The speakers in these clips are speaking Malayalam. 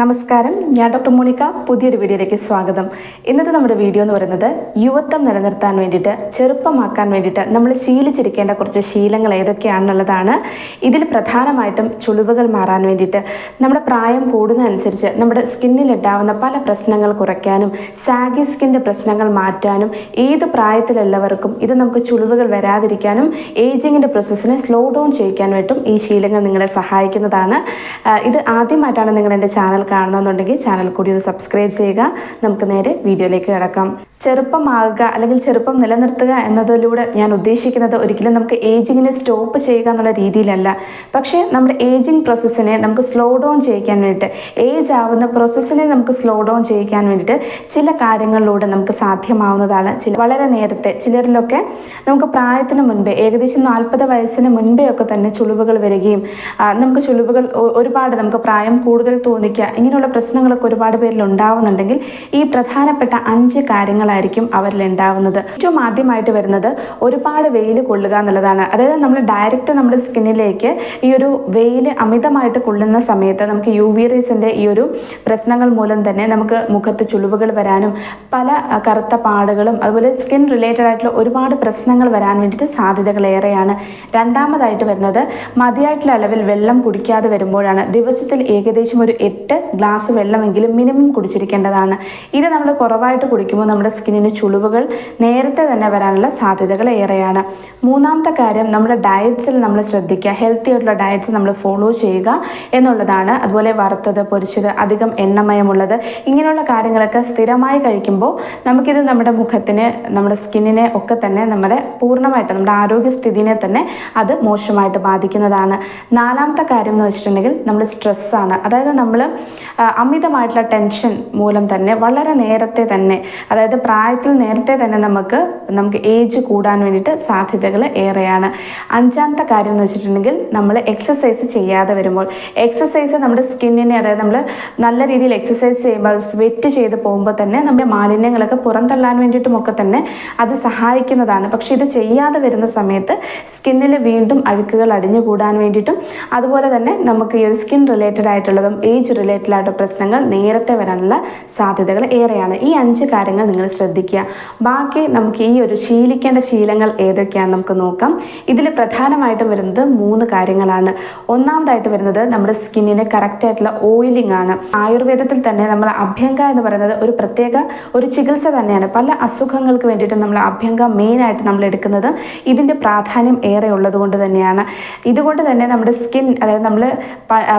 നമസ്കാരം. ഞാൻ ഡോക്ടർ മോണിക്ക. പുതിയൊരു വീഡിയോയിലേക്ക് സ്വാഗതം. ഇന്നത്തെ നമ്മുടെ വീഡിയോ എന്ന് പറയുന്നത് യുവത്വം നിലനിർത്താൻ വേണ്ടിയിട്ട് ചെറുപ്പമാക്കാൻ വേണ്ടിയിട്ട് നമ്മൾ ശീലിച്ചിരിക്കേണ്ട കുറച്ച് ശീലങ്ങൾ ഏതൊക്കെയാണെന്നുള്ളതാണ് ഇതിൽ പ്രധാനമായിട്ടും ചുളിവുകൾ മാറാൻ വേണ്ടിയിട്ട് നമ്മുടെ പ്രായം കൂടുന്നതനുസരിച്ച് നമ്മുടെ സ്കിന്നിൽ ഉണ്ടാവുന്ന പല പ്രശ്നങ്ങൾ കുറയ്ക്കാനും സാഗി സ്കിന്റെ പ്രശ്നങ്ങൾ മാറ്റാനും ഏത് പ്രായത്തിലുള്ളവർക്കും ഇത് നമുക്ക് ചുളിവുകൾ വരാതിരിക്കാനും ഏജിങ്ങിന്റെ പ്രോസസ്സിനെ സ്ലോ ഡൗൺ ചെയ്യിക്കാനായിട്ടും ഈ ശീലങ്ങൾ നിങ്ങളെ സഹായിക്കുന്നതാണ്. ഇത് ആദ്യമായിട്ടാണ് നിങ്ങൾ എന്റെ ചാനൽ കാണുന്നതെന്നുണ്ടെങ്കിൽ ചാനൽ കൂടി ഒന്ന് സബ്സ്ക്രൈബ് ചെയ്യുക. നമുക്ക് നേരെ വീഡിയോയിലേക്ക് കിടക്കാം. ചെറുപ്പമാകുക അല്ലെങ്കിൽ ചെറുപ്പം നിലനിർത്തുക എന്നതിലൂടെ ഞാൻ ഉദ്ദേശിക്കുന്നത് ഒരിക്കലും നമുക്ക് ഏജിങ്ങിനെ സ്റ്റോപ്പ് ചെയ്യുക എന്നുള്ള രീതിയിലല്ല. പക്ഷേ നമ്മുടെ ഏജിങ് പ്രോസസ്സിനെ നമുക്ക് സ്ലോ ഡൗൺ ചെയ്യിക്കാൻ വേണ്ടിയിട്ട് ഏജ് ആവുന്ന പ്രോസസ്സിനെ നമുക്ക് സ്ലോ ഡൗൺ ചെയ്യിക്കാൻ വേണ്ടിയിട്ട് ചില കാര്യങ്ങളിലൂടെ നമുക്ക് സാധ്യമാവുന്നതാണ്. ചില വളരെ നേരത്തെ ചിലരിലൊക്കെ നമുക്ക് പ്രായത്തിന് മുൻപേ ഏകദേശം നാൽപ്പത് വയസ്സിന് മുൻപേ ഒക്കെ തന്നെ ചുളിവുകൾ വരികയും നമുക്ക് ചുളിവുകൾ ഒരുപാട് നമുക്ക് പ്രായം കൂടുതൽ തോന്നിക്കുക ഇങ്ങനെയുള്ള പ്രശ്നങ്ങളൊക്കെ ഒരുപാട് പേരിൽ ഉണ്ടാവുന്നുണ്ടെങ്കിൽ ഈ പ്രധാനപ്പെട്ട അഞ്ച് കാര്യങ്ങളായിരിക്കും അവരിൽ ഉണ്ടാവുന്നത്. ഏറ്റവും ആദ്യമായിട്ട് വരുന്നത് ഒരുപാട് വെയിൽ കൊള്ളുക എന്നുള്ളതാണ്. അതായത് നമ്മൾ ഡയറക്റ്റ് നമ്മുടെ സ്കിന്നിലേക്ക് ഈ ഒരു വെയിൽ അമിതമായിട്ട് കൊള്ളുന്ന സമയത്ത് നമുക്ക് യു വി റേസിന്റെ ഈ ഒരു പ്രശ്നങ്ങൾ മൂലം തന്നെ നമുക്ക് മുഖത്ത് ചുളിവുകൾ വരാനും പല കറുത്ത പാടുകളും അതുപോലെ സ്കിൻ റിലേറ്റഡ് ആയിട്ടുള്ള ഒരുപാട് പ്രശ്നങ്ങൾ വരാൻ വേണ്ടിയിട്ട് സാധ്യതകൾ ഏറെയാണ്. രണ്ടാമതായിട്ട് വരുന്നത് മതിയായിട്ടുള്ള അളവിൽ വെള്ളം കുടിക്കാതെ വരുമ്പോഴാണ്. ദിവസത്തിൽ ഏകദേശം ഒരു എട്ട് ഗ്ലാസ് വെള്ളമെങ്കിലും മിനിമം കുടിച്ചിരിക്കേണ്ടതാണ്. ഇത് നമ്മൾ കുറവായിട്ട് കുടിക്കുമ്പോൾ നമ്മുടെ സ്കിന്നിന് ചുളിവുകൾ നേരത്തെ തന്നെ വരാനുള്ള സാധ്യതകൾ ഏറെയാണ്. മൂന്നാമത്തെ കാര്യം നമ്മുടെ ഡയറ്റ്സിൽ നമ്മൾ ശ്രദ്ധിക്കുക. ഹെൽത്തി ആയിട്ടുള്ള ഡയറ്റ്സ് നമ്മൾ ഫോളോ ചെയ്യുക എന്നുള്ളതാണ്. അതുപോലെ വറുത്തത് പൊരിച്ചത് അധികം എണ്ണമയമുള്ളത് ഇങ്ങനെയുള്ള കാര്യങ്ങളൊക്കെ സ്ഥിരമായി കഴിക്കുമ്പോൾ നമുക്കിത് നമ്മുടെ മുഖത്തിന് നമ്മുടെ സ്കിന്നിനെ ഒക്കെ തന്നെ നമ്മുടെ പൂർണമായിട്ട് നമ്മുടെ ആരോഗ്യസ്ഥിതിനെ തന്നെ അത് മോശമായിട്ട് ബാധിക്കുന്നതാണ്. നാലാമത്തെ കാര്യം എന്ന് വെച്ചിട്ടുണ്ടെങ്കിൽ നമ്മൾ സ്ട്രെസ്സാണ്. അതായത് നമ്മൾ അമിതമായിട്ടുള്ള ടെൻഷൻ മൂലം തന്നെ വളരെ നേരത്തെ തന്നെ അതായത് പ്രായത്തിൽ നേരത്തെ തന്നെ നമുക്ക് നമുക്ക് ഏജ് കൂടാൻ വേണ്ടിയിട്ട് സാധ്യതകൾ ഏറെയാണ്. അഞ്ചാമത്തെ കാര്യം എന്ന് വെച്ചിട്ടുണ്ടെങ്കിൽ നമ്മൾ എക്സസൈസ് ചെയ്യാതെ വരുമ്പോൾ എക്സസൈസ് നമ്മുടെ സ്കിന്നിനെ അതായത് നമ്മൾ നല്ല രീതിയിൽ എക്സസൈസ് ചെയ്യുമ്പോൾ സ്വെറ്റ് ചെയ്ത് പോകുമ്പോൾ തന്നെ നമ്മുടെ മാലിന്യങ്ങളൊക്കെ പുറന്തള്ളാൻ വേണ്ടിയിട്ടുമൊക്കെ തന്നെ അത് സഹായിക്കുന്നതാണ്. പക്ഷെ ഇത് ചെയ്യാതെ വരുന്ന സമയത്ത് സ്കിന്നിൽ വീണ്ടും അഴുക്കുകൾ അടിഞ്ഞു കൂടാൻ വേണ്ടിയിട്ടും അതുപോലെ തന്നെ നമുക്ക് ഈ ഒരു സ്കിൻ റിലേറ്റഡ് ആയിട്ടുള്ളതും ഏജ് റിലേറ്റഡ് ആയിട്ടുള്ള പ്രശ്നങ്ങൾ നേരത്തെ വരാനുള്ള സാധ്യതകൾ ഏറെയാണ്. ഈ അഞ്ച് കാര്യങ്ങൾ നിങ്ങൾ ശ്രദ്ധിക്കുക. ബാക്കി നമുക്ക് ഈ ഒരു ശീലിക്കേണ്ട ശീലങ്ങൾ ഏതൊക്കെയാണെന്ന് നമുക്ക് നോക്കാം. ഇതിൽ പ്രധാനമായിട്ടും വരുന്നത് മൂന്ന് കാര്യങ്ങളാണ്. ഒന്നാമതായിട്ട് വരുന്നത് നമ്മുടെ സ്കിന്നിന് കറക്റ്റ് ആയിട്ടുള്ള ഓയിലിംഗ് ആണ്. ആയുർവേദത്തിൽ തന്നെ നമ്മൾ അഭ്യങ്ക എന്ന് പറയുന്നത് ഒരു പ്രത്യേക ഒരു ചികിത്സ തന്നെയാണ്. പല അസുഖങ്ങൾക്ക് വേണ്ടിയിട്ട് നമ്മൾ അഭ്യങ്ക മെയിൻ ആയിട്ട് നമ്മൾ എടുക്കുന്നത് ഇതിന്റെ പ്രാധാന്യം ഏറെ ഉള്ളത് കൊണ്ട് തന്നെയാണ്. ഇതുകൊണ്ട് തന്നെ നമ്മുടെ സ്കിൻ അതായത് നമ്മൾ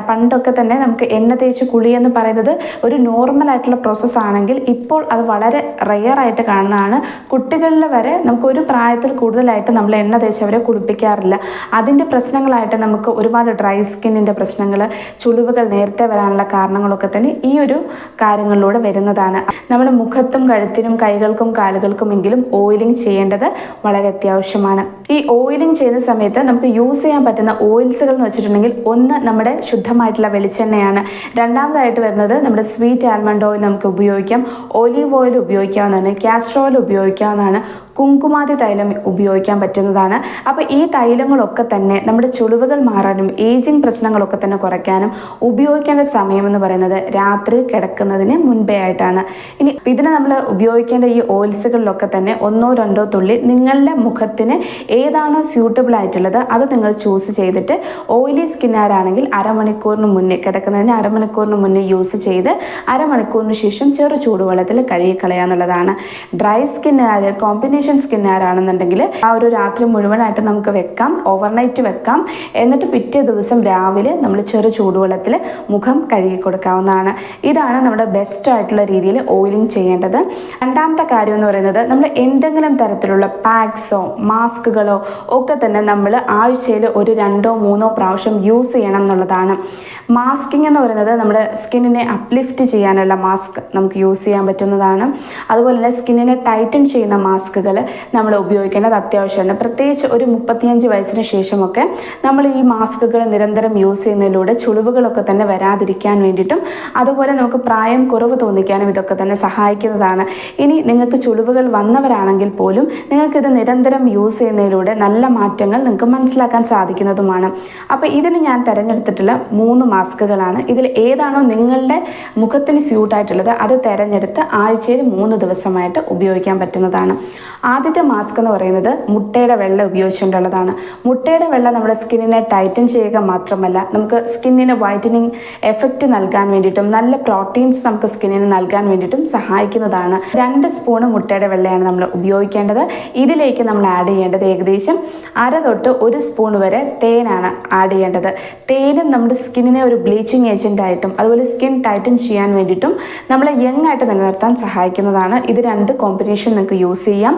പണ്ടൊക്കെ തന്നെ നമുക്ക് എണ്ണ തേച്ച് കുളി എന്ന് പറയുന്നത് ഒരു നോർമൽ ആയിട്ടുള്ള പ്രോസസ്സാണെങ്കിൽ ഇപ്പോൾ അത് വളരെ റെയർ ആയിട്ട് കാണുന്നതാണ്. കുട്ടികളിൽ വരെ നമുക്ക് ഒരു പ്രായത്തിൽ കൂടുതലായിട്ട് നമ്മൾ എണ്ണ തേച്ച് അവരെ കുളിപ്പിക്കാറില്ല. അതിന്റെ പ്രശ്നങ്ങളായിട്ട് നമുക്ക് ഒരുപാട് ഡ്രൈ സ്കിന്നിന്റെ പ്രശ്നങ്ങൾ ചുളിവുകൾ നേരത്തെ വരാനുള്ള കാരണങ്ങളൊക്കെ തന്നെ ഈ ഒരു കാര്യങ്ങളിലൂടെ വരുന്നതാണ്. നമ്മൾ മുഖത്തും കഴുത്തിനും കൈകൾക്കും കാലുകൾക്കുമെങ്കിലും ഓയിലിംഗ് ചെയ്യേണ്ടത് വളരെ അത്യാവശ്യമാണ്. ഈ ഓയിലിംഗ് ചെയ്യുന്ന സമയത്ത് നമുക്ക് യൂസ് ചെയ്യാൻ പറ്റുന്ന ഓയിൽസുകൾ എന്ന് വെച്ചിട്ടുണ്ടെങ്കിൽ ഒന്ന് നമ്മുടെ ശുദ്ധമായിട്ടുള്ള വെളിച്ചെണ്ണയാണ്. രണ്ടാമതായിട്ട് വരുന്നത് നമ്മുടെ സ്വീറ്റ് ആൽമണ്ട് ഓയിൽ നമുക്ക് ഉപയോഗിക്കാം. ഒലീവ് ഓയിൽ ഉപയോഗിക്കാവുന്നതാണ്. കാസ്റ്റർ ഓയിൽ ഉപയോഗിക്കാവുന്നതാണ്. കുങ്കുമാതി തൈലം ഉപയോഗിക്കാൻ പറ്റുന്നതാണ്. അപ്പോൾ ഈ തൈലങ്ങളൊക്കെ തന്നെ നമ്മുടെ ചുളിവുകൾ മാറാനും ഏജിങ് പ്രശ്നങ്ങളൊക്കെ തന്നെ കുറയ്ക്കാനും ഉപയോഗിക്കേണ്ട സമയം എന്ന് പറയുന്നത് രാത്രി കിടക്കുന്നതിന് മുൻപേ ആയിട്ടാണ്. ഇനി ഇതിനെ നമ്മൾ ഉപയോഗിക്കേണ്ട ഈ ഓയിൽസുകളിലൊക്കെ തന്നെ ഒന്നോ രണ്ടോ തുള്ളി നിങ്ങളുടെ മുഖത്തിന് ഏതാണോ സ്യൂട്ടബിൾ ആയിട്ടുള്ളത് അത് നിങ്ങൾ ചൂസ് ചെയ്തിട്ട് ഓയിലി സ്കിന്നാരാണെങ്കിൽ അരമണിക്കൂറിന് മുന്നേ കിടക്കുന്നതിന് അരമണിക്കൂറിന് മുന്നേ യൂസ് ചെയ്ത് അരമണിക്കൂറിന് ശേഷം ചെറു ചൂടുവെള്ളത്തിൽ കഴുകിക്കളയാന്നുള്ളതാണ് ഡ്രൈ സ്കിന്നുകാർ കോമ്പിനേഷൻ സ്കിന്നുകാരാണെന്നുണ്ടെങ്കിൽ ആ ഒരു രാത്രി മുഴുവനായിട്ട് നമുക്ക് വെക്കാം ഓവർനൈറ്റ് വെക്കാം. എന്നിട്ട് പിറ്റേ ദിവസം രാവിലെ നമ്മൾ ചെറു ചൂടുവെള്ളത്തിൽ മുഖം കഴുകി കൊടുക്കാവുന്നതാണ്. ഇതാണ് നമ്മുടെ ബെസ്റ്റ് ആയിട്ടുള്ള രീതിയിൽ ഓയിലിംഗ് ചെയ്യേണ്ടത്. രണ്ടാമത്തെ കാര്യം എന്ന് പറയുന്നത് നമ്മൾ എന്തെങ്കിലും തരത്തിലുള്ള പാക്സോ മാസ്കുകളോ ഒക്കെ തന്നെ നമ്മൾ ആഴ്ചയിൽ ഒരു രണ്ടോ മൂന്നോ പ്രാവശ്യം യൂസ് ചെയ്യണം എന്നുള്ളതാണ്. മാസ്കിംഗ് എന്ന് പറയുന്നത് നമ്മുടെ സ്കിന്നിനെ അപ്ലിഫ്റ്റ് ചെയ്യാനുള്ള മാസ്ക് നമുക്ക് യൂസ് ചെയ്യാൻ പറ്റുന്നതാണ്. അതുപോലെ തന്നെ സ്കിന്നിനെ ടൈറ്റൻ ചെയ്യുന്ന മാസ്കുകൾ നമ്മൾ ഉപയോഗിക്കേണ്ടത് അത്യാവശ്യമാണ്. പ്രത്യേകിച്ച് ഒരു മുപ്പത്തിയഞ്ച് വയസ്സിന് ശേഷമൊക്കെ നമ്മൾ ഈ മാസ്കുകൾ നിരന്തരം യൂസ് ചെയ്യുന്നതിലൂടെ ചുളിവുകളൊക്കെ തന്നെ വരാതിരിക്കാൻ വേണ്ടിയിട്ടും അതുപോലെ നമുക്ക് പ്രായം കുറവ് തോന്നിക്കാനും ഇതൊക്കെ തന്നെ സഹായിക്കുന്നതാണ്. ഇനി നിങ്ങൾക്ക് ചുളിവുകൾ വന്നവരാണെങ്കിൽ പോലും നിങ്ങൾക്കിത് നിരന്തരം യൂസ് ചെയ്യുന്നതിലൂടെ നല്ല മാറ്റങ്ങൾ നിങ്ങൾക്ക് മനസ്സിലാക്കാൻ സാധിക്കുന്നതുമാണ്. അപ്പോൾ ഇതിന് ഞാൻ തിരഞ്ഞെടുത്തിട്ടുള്ള മൂന്ന് മാസ്കുകളാണ്. ഇതിൽ ഏതാണോ നിങ്ങളുടെ മുഖത്തിന് സ്യൂട്ടായിട്ടുള്ളത് അത് തിരഞ്ഞെടുത്ത് ആഴ്ചയിൽ മൂന്ന് ദിവസമായിട്ട് ഉപയോഗിക്കാൻ പറ്റുന്നതാണ്. ആദ്യത്തെ മാസ്ക് എന്ന് പറയുന്നത് മുട്ടയുടെ വെള്ളം ഉപയോഗിച്ചുകൊണ്ടുള്ളതാണ് മുട്ടയുടെ വെള്ളം നമ്മുടെ സ്കിന്നിനെ ടൈറ്റൻ ചെയ്യുക മാത്രമല്ല നമുക്ക് സ്കിന്നിന് വൈറ്റനിങ് എഫക്റ്റ് നൽകാൻ വേണ്ടിയിട്ടും നല്ല പ്രോട്ടീൻസ് നമുക്ക് സ്കിന്നിന് നൽകാൻ വേണ്ടിയിട്ടും സഹായിക്കുന്നതാണ്. രണ്ട് സ്പൂണ് മുട്ടയുടെ വെള്ളയാണ് നമ്മൾ ഉപയോഗിക്കേണ്ടത്. ഇതിലേക്ക് നമ്മൾ ആഡ് ചെയ്യേണ്ടത് ഏകദേശം അര തൊട്ട് ഒരു സ്പൂൺ വരെ തേനാണ് ആഡ് ചെയ്യേണ്ടത്. തേനും നമ്മുടെ സ്കിന്നിനെ ഒരു ബ്ലീച്ചിങ് ഏജന്റ് ആയിട്ടും അതുപോലെ സ്കിൻ ടൈറ്റൻ ചെയ്യാൻ വേണ്ടിയിട്ടും നമ്മളെ യങ് ആയിട്ട് നിലനിർത്താൻ സഹായിക്കുന്നതാണ്. ഇത് രണ്ട് കോമ്പിനേഷൻ നിങ്ങൾക്ക് യൂസ് ചെയ്യാം.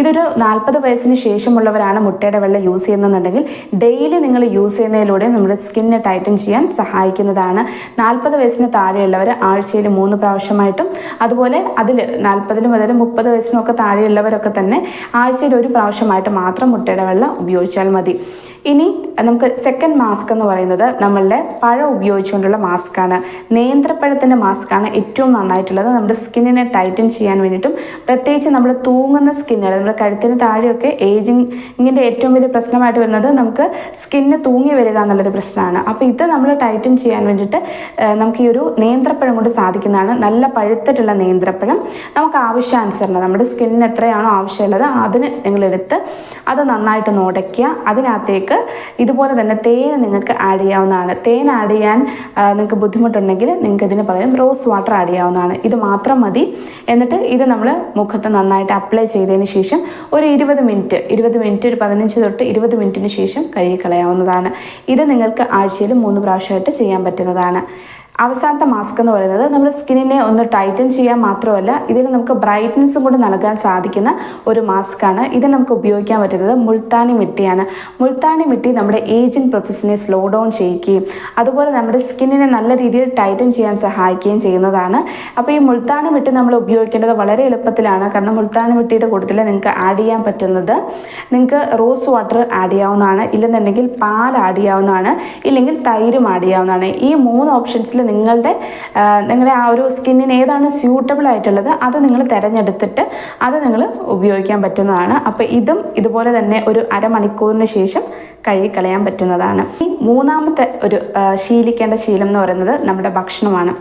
ഇതൊരു നാൽപ്പത് വയസ്സിന് ശേഷമുള്ളവരാണ് മുട്ടയുടെ വെള്ളം യൂസ് ചെയ്യുന്നതെന്നുണ്ടെങ്കിൽ ഡെയിലി നിങ്ങൾ യൂസ് ചെയ്യുന്നതിലൂടെ നമ്മുടെ സ്കിന്നെ ടൈറ്റൻ ചെയ്യാൻ സഹായിക്കുന്നതാണ്. നാൽപ്പത് വയസ്സിന് താഴെയുള്ളവർ ആഴ്ചയിൽ മൂന്ന് പ്രാവശ്യമായിട്ടും അതുപോലെ അതിൽ നാൽപ്പതിലും മുതൽ മുപ്പത് വയസ്സിനൊക്കെ താഴെയുള്ളവരൊക്കെ തന്നെ ആഴ്ചയിൽ ഒരു പ്രാവശ്യമായിട്ട് മാത്രം മുട്ടയുടെ വെള്ളം ഉപയോഗിച്ചാൽ മതി. ഇനി നമുക്ക് സെക്കൻഡ് മാസ്ക് എന്ന് പറയുന്നത് നമ്മളുടെ പഴം ഉപയോഗിച്ചുകൊണ്ടുള്ള മാസ്കാണ് നേന്ത്രപ്പഴത്തിന്റെ മാസ്കാണ് ഏറ്റവും നന്നായിട്ടുള്ളത്. നമ്മുടെ സ്കിന്നിനെ ടൈറ്റൻ ചെയ്യാൻ വേണ്ടിയിട്ടും പ്രത്യേകിച്ച് നമ്മൾ തൂങ്ങുന്ന സ്കിന്നുകൾ നമ്മുടെ കഴുത്തിന് താഴെയൊക്കെ ഏജിങ്ങിന്റെ ഏറ്റവും വലിയ പ്രശ്നമായിട്ട് വരുന്നത് നമുക്ക് സ്കിന്ന് തൂങ്ങി വരിക എന്നുള്ളൊരു പ്രശ്നമാണ്. അപ്പോൾ ഇത് നമ്മൾ ടൈറ്റൻ ചെയ്യാൻ വേണ്ടിയിട്ട് നമുക്ക് ഈ ഒരു നേന്ത്രപ്പഴം കൊണ്ട് സാധിക്കുന്നതാണ്. നല്ല പഴുത്തിട്ടുള്ള നേന്ത്രപ്പഴം. നമുക്ക് ആവശ്യാനുസരണം നമ്മുടെ സ്കിന്നിന് എത്രയാണോ ആവശ്യമുള്ളത് അതിന് നിങ്ങളെടുത്ത് അത് നന്നായിട്ട് നുടയ്ക്കുക അതിനകത്തേക്ക് ഇതുപോലെ തന്നെ തേൻ നിങ്ങൾക്ക് ആഡ് ചെയ്യാവുന്നതാണ്. തേൻ ആഡ് ചെയ്യാൻ നിങ്ങൾക്ക് ബുദ്ധിമുട്ടുണ്ടെങ്കിൽ നിങ്ങൾക്ക് ഇതിന് പകരം റോസ് വാട്ടർ ആഡ് ചെയ്യാവുന്നതാണ്. ഇത് മാത്രം മതി. എന്നിട്ട് ഇത് നമ്മൾ മുഖത്ത് നന്നായിട്ട് അപ്ലൈ ചെയ്തതിന് ശേഷം ഒരു ഇരുപത് മിനിറ്റ് ഇരുപത് മിനിറ്റ് ഒരു പതിനഞ്ച് തൊട്ട് ഇരുപത് മിനിറ്റിന് ശേഷം കഴുകി കളയാവുന്നതാണ് ഇത് നിങ്ങൾക്ക് ആഴ്ചയിൽ മൂന്ന് പ്രാവശ്യമായിട്ട് ചെയ്യാൻ പറ്റുന്നതാണ്. അവസാനത്തെ മാസ്ക് എന്ന് പറയുന്നത് നമ്മുടെ സ്കിന്നിനെ ഒന്ന് ടൈറ്റൻ ചെയ്യാൻ മാത്രമല്ല ഇതിന് നമുക്ക് ബ്രൈറ്റ്നസ്സും കൂടി നൽകാൻ സാധിക്കുന്ന ഒരു മാസ്കാണ് ഇത് നമുക്ക് ഉപയോഗിക്കാൻ പറ്റുന്നത് മുൾത്താനി മിട്ടിയാണ്. മുൾത്താനി മിട്ടി നമ്മുടെ ഏജിങ് പ്രോസസ്സിനെ സ്ലോ ഡൗൺ ചെയ്യുകയും അതുപോലെ നമ്മുടെ സ്കിന്നിനെ നല്ല രീതിയിൽ ടൈറ്റൻ ചെയ്യാൻ സഹായിക്കുകയും ചെയ്യുന്നതാണ്. അപ്പോൾ ഈ മുൾത്താനി മിട്ടി നമ്മൾ ഉപയോഗിക്കേണ്ടത് വളരെ എളുപ്പത്തിലാണ്. കാരണം മുൾത്താനി മിട്ടിയുടെ കൂട്ടത്തിൽ നിങ്ങൾക്ക് ആഡ് ചെയ്യാൻ പറ്റുന്നത് നിങ്ങൾക്ക് റോസ് വാട്ടർ ആഡ് ചെയ്യാവുന്നതാണ്. ഇല്ലെന്നുണ്ടെങ്കിൽ പാൽ ആഡ് ചെയ്യാവുന്നതാണ്. ഇല്ലെങ്കിൽ തൈരും ആഡ് ചെയ്യാവുന്നതാണ്. ഈ മൂന്ന് ഓപ്ഷൻസിൽ നിങ്ങളുടെ നിങ്ങളുടെ ആ ഒരു സ്കിന്നിന് ഏതാണ് സ്യൂട്ടബിൾ ആയിട്ടുള്ളത് അത് നിങ്ങൾ തിരഞ്ഞെടുത്തിട്ട് അത് നിങ്ങൾ ഉപയോഗിക്കാൻ പറ്റുന്നതാണ്. അപ്പോൾ ഇതും ഇതുപോലെ തന്നെ ഒരു അരമണിക്കൂറിന് ശേഷം കഴുകിക്കളയാൻ പറ്റുന്നതാണ്. ഈ മൂന്നാമത്തെ ഒരു ശീലിക്കേണ്ട ശീലം എന്ന് പറയുന്നത് നമ്മുടെ ഭക്ഷണമാണ്.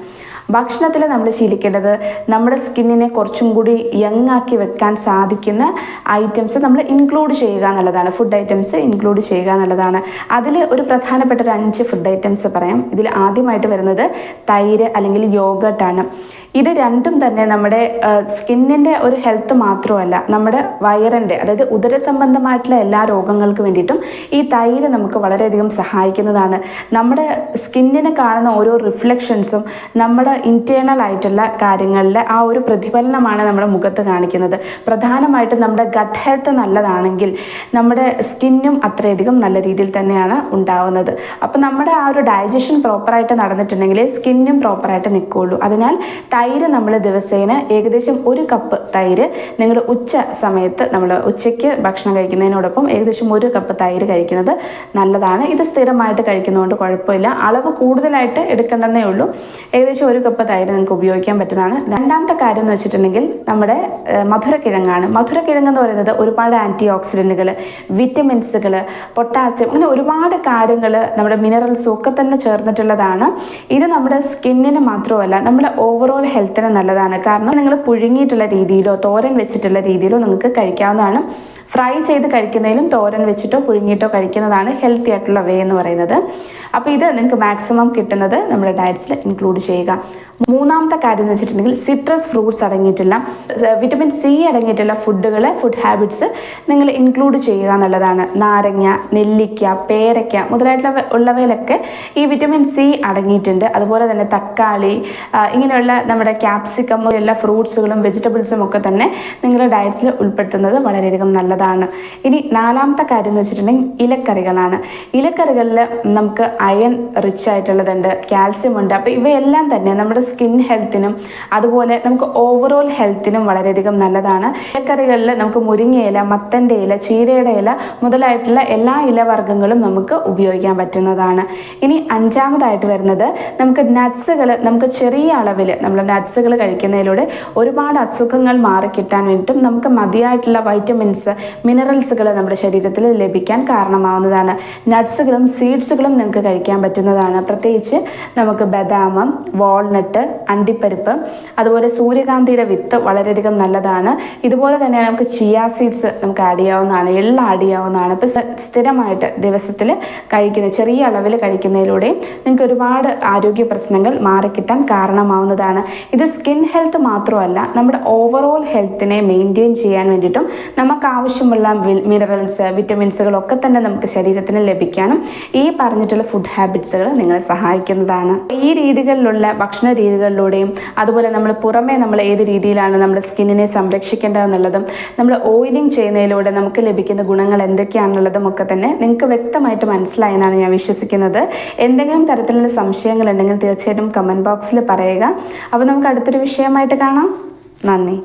ഭക്ഷണത്തിൽ നമ്മൾ ശീലിക്കേണ്ടത് നമ്മുടെ സ്കിന്നിനെ കുറച്ചും കൂടി യങ് ആക്കി വെക്കാൻ സാധിക്കുന്ന ഐറ്റംസ് നമ്മൾ ഇൻക്ലൂഡ് ചെയ്യുക എന്നുള്ളതാണ്. ഫുഡ് ഐറ്റംസ് ഇൻക്ലൂഡ് ചെയ്യുക എന്നുള്ളതാണ്. അതിൽ ഒരു പ്രധാനപ്പെട്ട ഒരു അഞ്ച് ഫുഡ് ഐറ്റംസ് പറയാം. ഇതിൽ ആദ്യമായിട്ട് വരുന്നത് തൈര് അല്ലെങ്കിൽ യോഗട്ടാണ് ഇത് രണ്ടും തന്നെ നമ്മുടെ സ്കിന്നിന്റെ ഒരു ഹെൽത്ത് മാത്രമല്ല നമ്മുടെ വയറിന്റെ അതായത് ഉദര സംബന്ധമായിട്ടുള്ള എല്ലാ രോഗങ്ങൾക്ക് വേണ്ടിയിട്ടും ഈ തൈര് നമുക്ക് വളരെയധികം സഹായിക്കുന്നതാണ്. നമ്മുടെ സ്കിന്നിന് കാണുന്ന ഓരോ റിഫ്ലക്ഷൻസും നമ്മുടെ ഇന്റേർണൽ ആയിട്ടുള്ള കാര്യങ്ങളിൽ ആ ഒരു പ്രതിഫലനമാണ് നമ്മുടെ മുഖത്ത് കാണിക്കുന്നത്. പ്രധാനമായിട്ടും നമ്മുടെ ഗട്ട് ഹെൽത്ത് നല്ലതാണെങ്കിൽ നമ്മുടെ സ്കിന്നും അത്രയധികം നല്ല രീതിയിൽ തന്നെയാണ് ഉണ്ടാവുന്നത്. അപ്പോൾ നമ്മുടെ ആ ഒരു ഡൈജഷൻ പ്രോപ്പറായിട്ട് നടന്നിട്ടുണ്ടെങ്കിൽ സ്കിന്നും പ്രോപ്പറായിട്ട് നിൽക്കുകയുള്ളൂ. അതിനാൽ തൈര് നമ്മൾ ദിവസേന ഏകദേശം ഒരു കപ്പ് തൈര് നിങ്ങൾ ഉച്ച സമയത്ത് നമ്മൾ ഉച്ചയ്ക്ക് ഭക്ഷണം കഴിക്കുന്നതിനോടൊപ്പം ഏകദേശം ഒരു കപ്പ് തൈര് കഴിക്കുന്നത് നല്ലതാണ്. ഇത് സ്ഥിരമായിട്ട് കഴിക്കുന്നതുകൊണ്ട് കുഴപ്പമില്ല. അളവ് കൂടുതലായിട്ട് എടുക്കേണ്ടെന്നേ ഉള്ളൂ. ഏകദേശം ഒരു കപ്പ് തൈര് നിങ്ങൾക്ക് ഉപയോഗിക്കാൻ പറ്റുന്നതാണ്. രണ്ടാമത്തെ കാര്യം എന്ന് വെച്ചിട്ടുണ്ടെങ്കിൽ നമ്മുടെ മധുരക്കിഴങ്ങാണ്. മധുരക്കിഴങ്ങ് എന്ന് പറയുന്നത് ഒരുപാട് ആന്റി ഓക്സിഡന്റുകൾ വിറ്റമിൻസുകൾ പൊട്ടാസ്യം അങ്ങനെ ഒരുപാട് കാര്യങ്ങൾ നമ്മുടെ മിനറൽസും ഒക്കെ തന്നെ ചേർന്നിട്ടുള്ളതാണ്. ഇത് നമ്മുടെ സ്കിന്നിന് മാത്രമല്ല നമ്മുടെ ഓവറോൾ ഹെൽത്തിന് നല്ലതാണ്. കാരണം നിങ്ങൾ പുഴുങ്ങിയിട്ടുള്ള രീതിയിലോ തോരൻ വെച്ചിട്ടുള്ള രീതിയിലോ നിങ്ങൾക്ക് കഴിക്കാവുന്നതാണ്. ഫ്രൈ ചെയ്ത് കഴിക്കുന്നതിലും തോരൻ വെച്ചിട്ടോ പുഴുങ്ങിയിട്ടോ കഴിക്കുന്നതാണ് ഹെൽത്തി ആയിട്ടുള്ള വേ എന്ന് പറയുന്നത്. അപ്പോൾ ഇത് നിങ്ങൾക്ക് മാക്സിമം കിട്ടുന്നത് നമ്മുടെ ഡയറ്റ്സിൽ ഇൻക്ലൂഡ് ചെയ്യുക. മൂന്നാമത്തെ കാര്യം എന്ന് വെച്ചിട്ടുണ്ടെങ്കിൽ സിട്രസ് ഫ്രൂട്ട്സ് അടങ്ങിയിട്ടുള്ള വിറ്റമിൻ സി അടങ്ങിയിട്ടുള്ള ഫുഡുകൾ ഫുഡ് ഹാബിറ്റ്സ് നിങ്ങൾ ഇൻക്ലൂഡ് ചെയ്യുക എന്നുള്ളതാണ്. നാരങ്ങ നെല്ലിക്ക പേരയ്ക്ക മുതലായിട്ടുള്ള ഉള്ളവയിലൊക്കെ ഈ വിറ്റമിൻ സി അടങ്ങിയിട്ടുണ്ട്. അതുപോലെ തന്നെ തക്കാളി ഇങ്ങനെയുള്ള നമ്മുടെ ക്യാപ്സിക്കം എല്ലാ ഫ്രൂട്ട്സുകളും വെജിറ്റബിൾസും ഒക്കെ തന്നെ നിങ്ങളുടെ ഡയറ്റ്സിൽ ഉൾപ്പെടുത്തുന്നത് വളരെയധികം നല്ലതാണ്. ഇനി നാലാമത്തെ കാര്യം എന്ന് വെച്ചിട്ടുണ്ടെങ്കിൽ ഇലക്കറികളാണ്. ഇലക്കറികളിൽ നമുക്ക് അയൺ റിച്ച് ആയിട്ടുള്ളതുണ്ട് കാൽസ്യം ഉണ്ട്. അപ്പോൾ ഇവയെല്ലാം തന്നെ നമ്മുടെ സ്കിൻ ഹെൽത്തിനും അതുപോലെ നമുക്ക് ഓവറോൾ ഹെൽത്തിനും വളരെയധികം നല്ലതാണ്. ഇലക്കറികളിൽ നമുക്ക് മുരിങ്ങയില മത്തന്റെ ഇല ചീരയുടെ ഇല മുതലായിട്ടുള്ള എല്ലാ ഇലവർഗങ്ങളും നമുക്ക് ഉപയോഗിക്കാൻ പറ്റുന്നതാണ്. ഇനി അഞ്ചാമതായിട്ട് വരുന്നത് നമുക്ക് നട്ട്സുകൾ നമുക്ക് ചെറിയ അളവിൽ നമ്മൾ നട്ട്സുകൾ കഴിക്കുന്നതിലൂടെ ഒരുപാട് അസുഖങ്ങൾ മാറിക്കിട്ടാൻ വേണ്ടിയിട്ടും നമുക്ക് മതിയായിട്ടുള്ള വൈറ്റമിൻസ് മിനറൽസുകൾ നമ്മുടെ ശരീരത്തിൽ ലഭിക്കാൻ കാരണമാവുന്നതാണ്. നട്ട്സുകളും സീഡ്സുകളും നിങ്ങൾക്ക് കഴിക്കാൻ പറ്റുന്നതാണ്. പ്രത്യേകിച്ച് നമുക്ക് ബദാമം വാൾനട്ട് അണ്ടിപ്പരിപ്പ് അതുപോലെ സൂര്യകാന്തിയുടെ വിത്ത് വളരെയധികം നല്ലതാണ്. ഇതുപോലെ തന്നെയാണ് നമുക്ക് ചിയാ സീഡ്സ് നമുക്ക് ആഡ് ചെയ്യാവുന്നതാണ്. എള്ള ആഡ് ചെയ്യാവുന്നതാണ്. ഇപ്പം സ്ഥിരമായിട്ട് ദിവസത്തിൽ കഴിക്കുന്ന ചെറിയ അളവിൽ കഴിക്കുന്നതിലൂടെ നിങ്ങൾക്ക് ഒരുപാട് ആരോഗ്യ പ്രശ്നങ്ങൾ മാറിക്കിട്ടാൻ കാരണമാവുന്നതാണ്. ഇത് സ്കിൻ ഹെൽത്ത് മാത്രമല്ല നമ്മുടെ ഓവറോൾ ഹെൽത്തിനെ മെയിന്റെയിൻ ചെയ്യാൻ വേണ്ടിയിട്ടും നമുക്ക് ആവശ്യമുള്ള മിനറൽസ് വിറ്റമിൻസുകളൊക്കെ തന്നെ നമുക്ക് ശരീരത്തിന് ലഭിക്കാനും ഈ പറഞ്ഞിട്ടുള്ള ഫുഡ് ഹാബിറ്റ്സുകൾ നിങ്ങളെ സഹായിക്കുന്നതാണ്. ഈ രീതികളിലുള്ള ഭക്ഷണ രീതികളിലൂടെയും അതുപോലെ നമ്മൾ പുറമേ നമ്മൾ ഏത് രീതിയിലാണ് നമ്മുടെ സ്കിന്നിനെ സംരക്ഷിക്കേണ്ടതെന്നുള്ളതും നമ്മൾ ഓയിലിംഗ് ചെയ്യുന്നതിലൂടെ നമുക്ക് ലഭിക്കുന്ന ഗുണങ്ങൾ എന്തൊക്കെയാണെന്നുള്ളതും ഒക്കെ തന്നെ നിങ്ങൾക്ക് വ്യക്തമായിട്ട് മനസ്സിലായെന്നാണ് ഞാൻ വിശ്വസിക്കുന്നത്. എന്തെങ്കിലും തരത്തിലുള്ള സംശയങ്ങൾ ഉണ്ടെങ്കിൽ തീർച്ചയായിട്ടും കമന്റ് ബോക്സിൽ പറയുക. അപ്പോൾ നമുക്ക് അടുത്തൊരു വിഷയമായിട്ട് കാണാം. നന്ദി.